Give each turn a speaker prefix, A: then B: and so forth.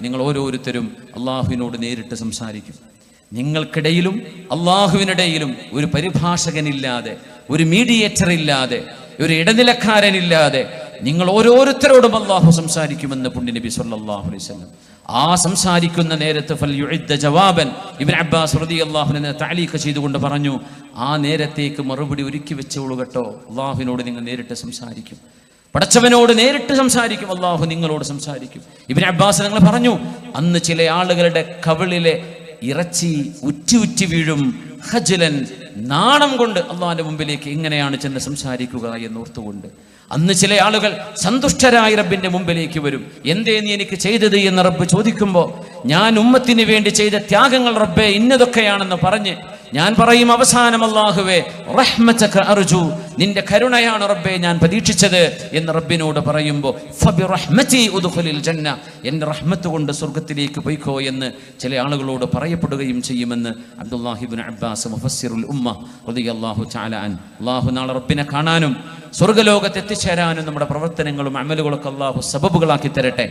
A: നിങ്ങൾ ഓരോരുത്തരും അള്ളാഹുവിനോട് നേരിട്ട് സംസാരിക്കും. നിങ്ങൾക്കിടയിലും അള്ളാഹുവിനിടയിലും ഒരു പരിഭാഷകനില്ലാതെ ഒരു മീഡിയേറ്റർ ഇല്ലാതെ ഒരു ഇടനിലക്കാരനില്ലാതെ നിങ്ങൾ ഓരോരുത്തരോടും അള്ളാഹു സംസാരിക്കുമെന്ന് പുണ്യ നബി സല്ലാഹു അലൈഹി വസല്ലം. ആ സംസാരിക്കുന്ന നേരത്ത് ഫൽ ജവാബൻ ഇബ്നു അബ്ബാസ് റളിയല്ലാഹു അൻഹു തഅലീഖ ചെയ്തുകൊണ്ട് പറഞ്ഞു ആ നേരത്തേക്ക് മറുപടി ഒരുക്കി വെച്ചോളൂ കേട്ടോ. അള്ളാഹുവിനോട് നിങ്ങൾ നേരിട്ട് സംസാരിക്കും. പടച്ചവനോട് നേരിട്ട് സംസാരിക്കും അള്ളാഹു നിങ്ങളോട് സംസാരിക്കും. ഇബിൻ അബ്ബാസ് നിങ്ങൾ പറഞ്ഞു അന്ന് ചില ആളുകളുടെ കവിളിലെ ഇറച്ചി ഉറ്റി ഉറ്റി വീഴും. ഹജലൻ നാണം കൊണ്ട് അള്ളാഹിന്റെ മുമ്പിലേക്ക് എങ്ങനെയാണ് ചെന്ന് സംസാരിക്കുക എന്നോർത്തുകൊണ്ട് അന്ന് ചില ആളുകൾ സന്തുഷ്ടരായ റബ്ബിന്റെ മുമ്പിലേക്ക് വരും. എന്തേ നീ എനിക്ക് ചെയ്തത്? എന്ന് റബ്ബ് ചോദിക്കുമ്പോൾ ഞാൻ ഉമ്മത്തിന് വേണ്ടി ചെയ്ത ത്യാഗങ്ങൾ റബ്ബെ ഇന്നതൊക്കെയാണെന്ന് പറഞ്ഞ് ഞാൻ പറയും അവസാനം അള്ളാഹുവേ റഹ്മതക അർജു നിന്റെ കരുണയാണ് റബ്ബെ ഞാൻ പ്രതീക്ഷിച്ചത് എന്ന് റബ്ബിനോട് പറയുമ്പോൾ ഫബി ഉദ്ഖുലിൽ ജന്ന എന്റെ റഹ്മത്ത് കൊണ്ട് സ്വർഗത്തിലേക്ക് പോയിക്കോ എന്ന് ചില ആളുകളോട് പറയപ്പെടുകയും ചെയ്യുമെന്ന് അബ്ദുല്ലാഹിബിൻ അബ്ബാസ് മുഫസ്സിറുൽ ഉമ്മ റളിയല്ലാഹു തആല അൻ അള്ളാഹു നാളെ റബ്ബിനെ കാണാനും സ്വർഗലോകത്തെത്തിച്ചേരാനും നമ്മുടെ പ്രവർത്തനങ്ങളും അമലുകളൊക്കെ അള്ളാഹു സബബുകളാക്കി തരട്ടെ.